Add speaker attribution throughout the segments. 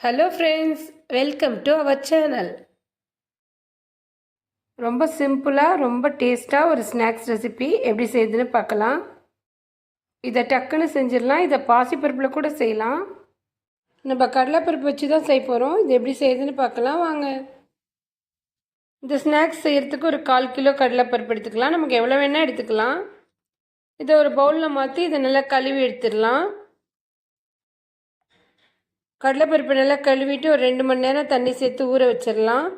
Speaker 1: Hello friends welcome to our channel ரொம்ப சிம்பிளாக ரொம்ப டேஸ்ட்டாக ஒரு ஸ்நாக்ஸ் ரெசிபி எப்படி செய்யுதுன்னு பார்க்கலாம். இதை டக்குன்னு செஞ்சிடலாம். இதை பாசிப்பருப்பில் கூட செய்யலாம். நம்ம கடலைப்பருப்பு வச்சு தான் செய்ய போகிறோம் இது எப்படி செய்யுதுன்னு பார்க்கலாம். வாங்க. இந்த ஸ்நாக்ஸ் செய்கிறதுக்கு ஒரு கால் கிலோ கடலைப்பருப்பு எடுத்துக்கலாம். நமக்கு எவ்வளோ வேணால் எடுத்துக்கலாம். இதை ஒரு பவுலில் மாற்றி இதை நல்லா கழுவி எடுத்துடலாம். கடலைப்பருப்பு நல்லா கழுவிட்டு ஒரு ரெண்டு மணி நேரம் தண்ணி சேர்த்து ஊற வச்சிடலாம்.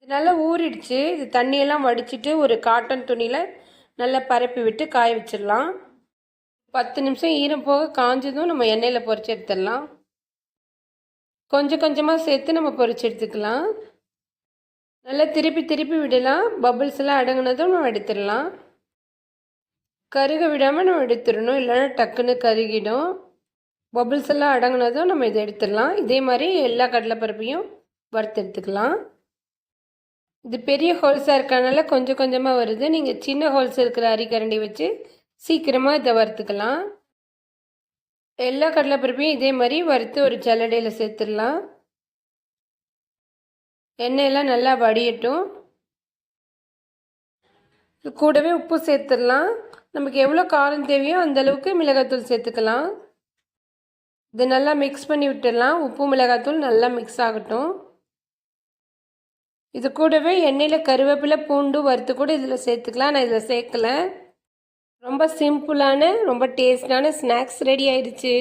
Speaker 1: இது நல்லா ஊறிடுச்சு. இது தண்ணியெல்லாம் வடிச்சிட்டு ஒரு காட்டன் துணியில் நல்லா பரப்பி விட்டு காய வச்சிடலாம். பத்து நிமிஷம் ஈரம் போக காஞ்சதும் நம்ம எண்ணெயில் பொறிச்சு எடுத்துடலாம். கொஞ்சம் கொஞ்சமாக சேர்த்து நம்ம பொரிச்சு எடுத்துக்கலாம். நல்லா திருப்பி திருப்பி விடலாம். பபுள்ஸ் எல்லாம் அடங்கினதும் நம்ம எடுத்துடலாம். கருக விடாமல் நம்ம எடுத்துடணும். இல்லைன்னா டக்குன்னு கருகிடும். பபுள்ஸ் எல்லாம் அடங்கினதும் நம்ம இதை எடுத்துடலாம். இதே மாதிரி எல்லா கடலைப்பருப்பையும் வறுத்து எடுத்துக்கலாம். இது பெரிய ஹோல்ஸாக இருக்கனால கொஞ்சம் கொஞ்சமாக வருது. நீங்கள் சின்ன ஹோல்ஸ் இருக்கிற அரிக்கரண்டி வச்சு சீக்கிரமாக இதை வறுத்துக்கலாம். எல்லா கடலைப்பருப்பையும் இதே மாதிரி வறுத்து ஒரு ஜல்லடையில் சேர்த்துடலாம். எண்ணெயெல்லாம் நல்லா வடியட்டும். கூடவே உப்பு சேர்த்துடலாம். நமக்கு எவ்வளோ காரம் தேவையோ அந்தளவுக்கு மிளகாத்தூள் சேர்த்துக்கலாம். இது நல்லா மிக்ஸ் பண்ணி விட்டுடலாம். உப்பு மிளகாத்தூள் நல்லா மிக்ஸ் ஆகட்டும். இது கூடவே எண்ணெயில் கருவேப்பிலை பூண்டு வறுத்து கூட இதில் சேர்த்துக்கலாம். நான் இதில் சேர்க்கல. ரொம்ப சிம்பிளான ரொம்ப டேஸ்டான ஸ்நாக்ஸ் ரெடி ஆயிடுச்சு.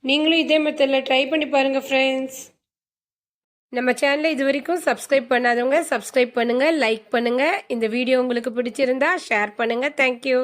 Speaker 1: நீங்களும் இதே மெத்தடில் ட்ரை பண்ணி பாருங்கள் ஃப்ரெண்ட்ஸ் நம்ம சேனலை இது வரைக்கும் சப்ஸ்கிரைப் பண்ணாதவங்க சப்ஸ்கிரைப் பண்ணுங்கள் லைக் பண்ணுங்கள் இந்த வீடியோ உங்களுக்கு பிடிச்சிருந்தா ஷேர் பண்ணுங்கள் தேங்க்யூ